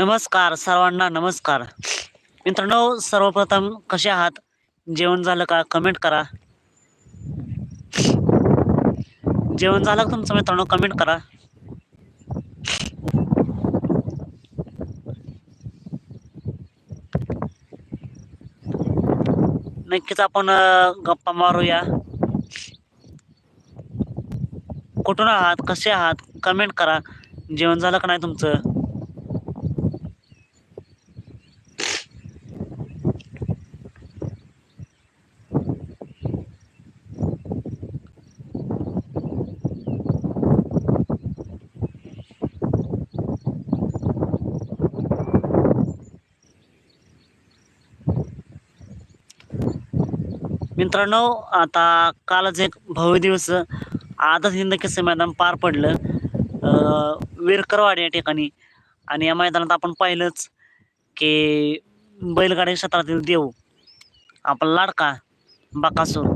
नमस्कार सर्वांना नमस्कार. मित्रांनो सर्वप्रथम कसे आहात? जेवण झालं का? कमेंट करा. जेवण झालं का तुमचं मित्रांनो? कमेंट करा. नक्कीच आपण गप्पा मारूया. कुठून आहात? कसे आहात? कमेंट करा. जेवण झालं का नाही तुमचं? मित्रांनो आता कालच एक भव्य दिवस आदत हिंद केसरी मैदान पार पडलं. विरकरवाडी या ठिकाणी. आणि या मैदानात आपण पाहिलंच की बैलगाडी क्षेत्रातील देव आपला लाडका बाकासूर.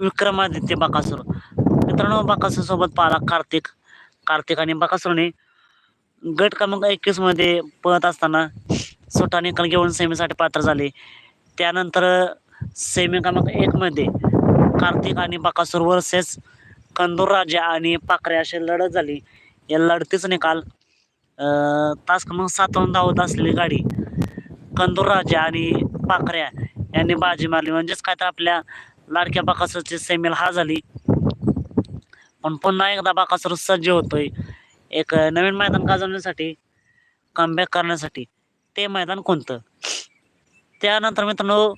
विक्रमादित्य बाकासूर. मित्रांनो बाकासूर सोबत पाहिला कार्तिक. कार्तिक आणि बाकासूरने गट क्रमांक एकवीसमध्ये पळत असताना सुटा निकाल घेऊन सेमीसाठी पात्र झाले. त्यानंतर सेमी क्रमांक एकमध्ये कार्तिक आणि बाकासूर वर्सेस कंदूर राजा आणि पाखरे अशी लढत झाली. या लढतीच निकाल तास क्रमांक सातवून धावत असलेली गाडी कंदूर राजा आणि पाखऱ्या यांनी बाजी मारली. म्हणजेच काय तर आपल्या लाडक्या बाकासूरची सेमील हा झाली. पण पुन्हा एकदा बाकासूर सज्ज होतोय. एक नवीन मैदान गाजवण्यासाठी कमबॅक करण्यासाठी. ते मैदान कोणतं? त्यानंतर मित्रांनो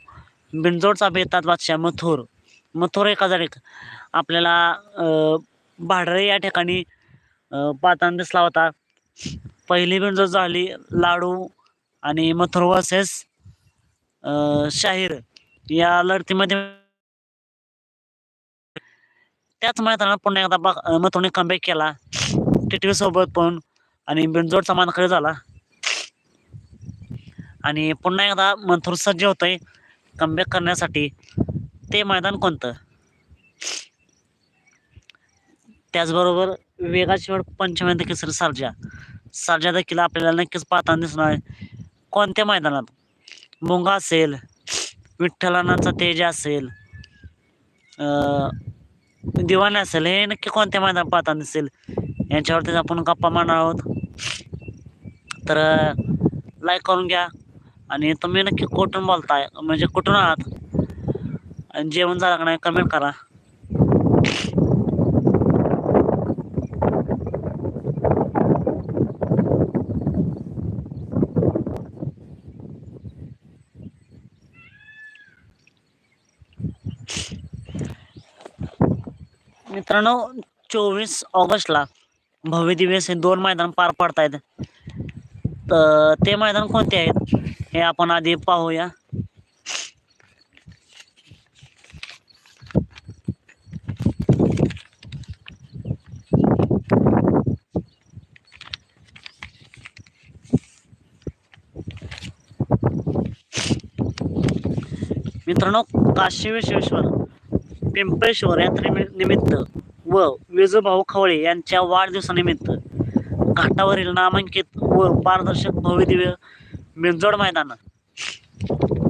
बिंजोडचा बेतात बादशाह मथुर. मथुर एक हजार एक. आपल्याला भाडरे या ठिकाणी अं, पाहताना दिसला होता. पहिली बिंजोड झाली लाडू आणि मथुर वर्सेस शाहीर या लढतीमध्ये. त्याच मैदानात पुन्हा एकदा बा मथुरने कमबॅक केला. टी सोबत पण आणि बिंजोडचा मानकरी झाला. आणि पुन्हा एकदा मंथूर सज्ज होतोय कमबॅक करण्यासाठी ते मैदान कोणतं? त्याचबरोबर वेगाशिवाय पंचमेंद केसरी सारजा सारजा देखील आपल्याला नक्कीच पाहताना दिसणार आहे. कोणत्या मैदानात? मुंगा असेल विठ्ठलानाचा तेज असेल दिवाणी असेल हे नक्की कोणत्या मैदानात पाहताना दिसेल? यांच्यावरतीच आपण गप्पा मारणार आहोत. तर लाईक करून घ्या. आणि तुम्ही नक्की कुठून बोलताय? म्हणजे कुठून आहात? आणि जेवण झालं का नाही? कमेंट करा. मित्रांनो चोवीस ऑगस्टला भव्य दिवस हे दोन मैदान पार पडतायत. ते मैदान कोणते आहेत? हे आपण आधी पाहूया. मित्रांनो काशी विश्वेश्वर पिंपळेश्वर यात्रे निमित्त व विजूभाऊ खवळे यांच्या वाढदिवसानिमित्त घाटावरील नामांकित व पारदर्शक भव्यदिव्य दिव्य मैदान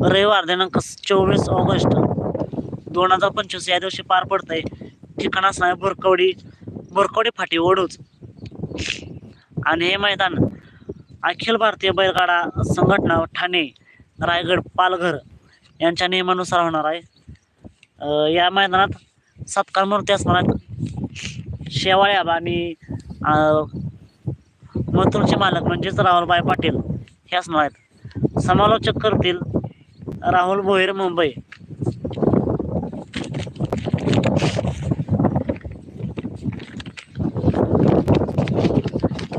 रविवार दिनांक चोवीस ऑगस्ट दोन हजार पंचवीस या दिवशी पार पडतंय ठिकाण असणार आहे बोरकवडी बोरकवडी फाटी ओढूच. आणि हे मैदान अखिल भारतीय बैलगाडा संघटना ठाणे रायगड पालघर यांच्या नियमानुसार होणार आहे. या मैदानात सत्कार मूर्ती असणार आहेत. शेवाळ्या आणि अं, मथुरचे मालक म्हणजेच राहुलबाई पाटील. हे असणार आहेत. समालोचक करतील राहुल भोईर मुंबई.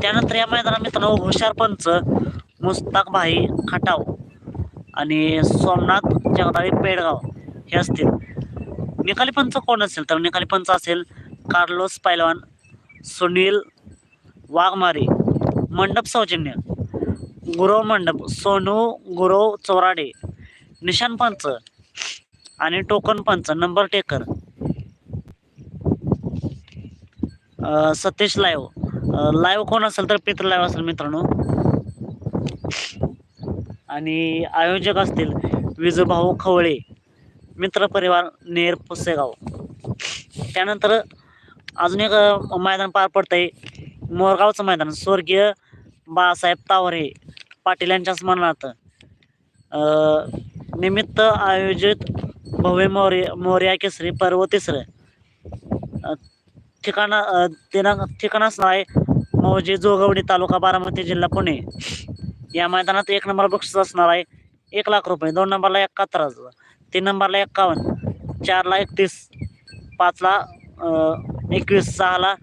त्यानंतर या मैदानात मित्रांनो हुशार पंच मुस्ताक भाई खटाव आणि सोमनाथ जगदाळी पेडगाव हे असतील. निकाली पंच कोण असेल? तर निकाली पंच असेल कार्लोस पैलवान सुनील वाघमारी. मंडप सौजन्य. गुरव मंडप सोनू गुरव चोराडे निशान पंच आणि टोकन पंच number taker. Satish live. Live कोण असेल तर पित्र लाईव्ह असेल मित्रांनो. आणि आयोजक असतील विजूभाऊ खवळे मित्र परिवार नेर पुसेगाव. त्यानंतर अजून एक मैदान पार पडतंय मोरगावचं मैदान स्वर्गीय बाळासाहेब तावरे पाटील यांच्या स्मरणार्थ निमित्त आयोजित भव्य मौर्य मोर्या केसरी पर्व तिसरं. अ, ठिकाणा दिनांक ठिकाण असणार आहे मौजे जोगवडी तालुका बारामती जिल्हा पुणे. या मैदानात एक नंबर बक्षीस असणार आहे. एक लाख रुपये दोन नंबरला एकाहत्तर हजार तीन नंबरला एक्कावन्न चारला एकतीस पाचला एकवीस सहाला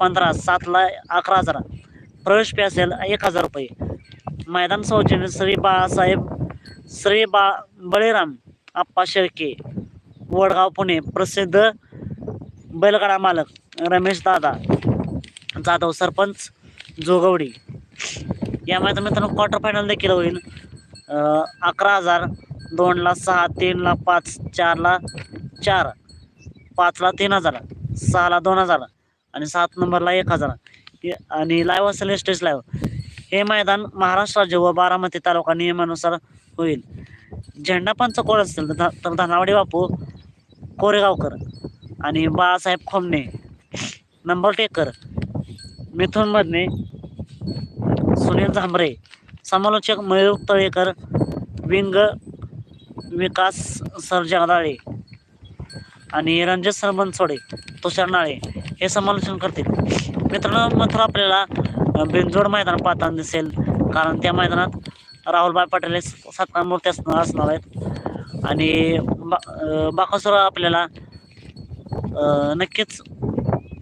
पंधरा सातला अकरा हजार. प्रवेश फी असेल एक हजार रुपये. मैदान सौजन्य श्री बाळासाहेब श्री बा बळीराम आप्पा शेळके वडगाव पुणे प्रसिद्ध बैलगाडा मालक रमेश दादा जाधव सरपंच जोगवडी. या मैदान मित्रांनो क्वार्टर फायनल देखील होईल. अकरा हजार दोनला सहा तीनला पाच चारला चार पाचला तीन हजार सहाला दोन हजार आणि सात नंबरला एक हजार. आणि लाईव्ह असेल स्टेज लाईव्ह हे मैदान महाराष्ट्र राज्य व बारामती तालुका नियमानुसार होईल. झेंडापंच कोण असतील तर ध- तर धनावडे बापू कोरेगावकर आणि Balasaheb Khomne. Number taker Mithun Madhane Sunil Zambare. समालोचक मयूर तळेकर विंग विकास सर जगदाळे आणि रणजित सरबनसोडे तुषार नाळे हे समालोचन करतील. मित्रांनो मथुरा आपल्याला अ, बिनजोड मैदान पाहताना दिसेल. कारण त्या मैदानात राहुलभाई पाटील हे सत्कार मूर्ती असणार असणार आहेत. आणि बा बाकासुरा बाकासुर आपल्याला नक्कीच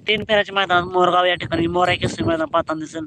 तीन फेऱ्याच्या मैदानात मोरगाव या ठिकाणी मोराय केसरी मैदान पाहताना दिसेल.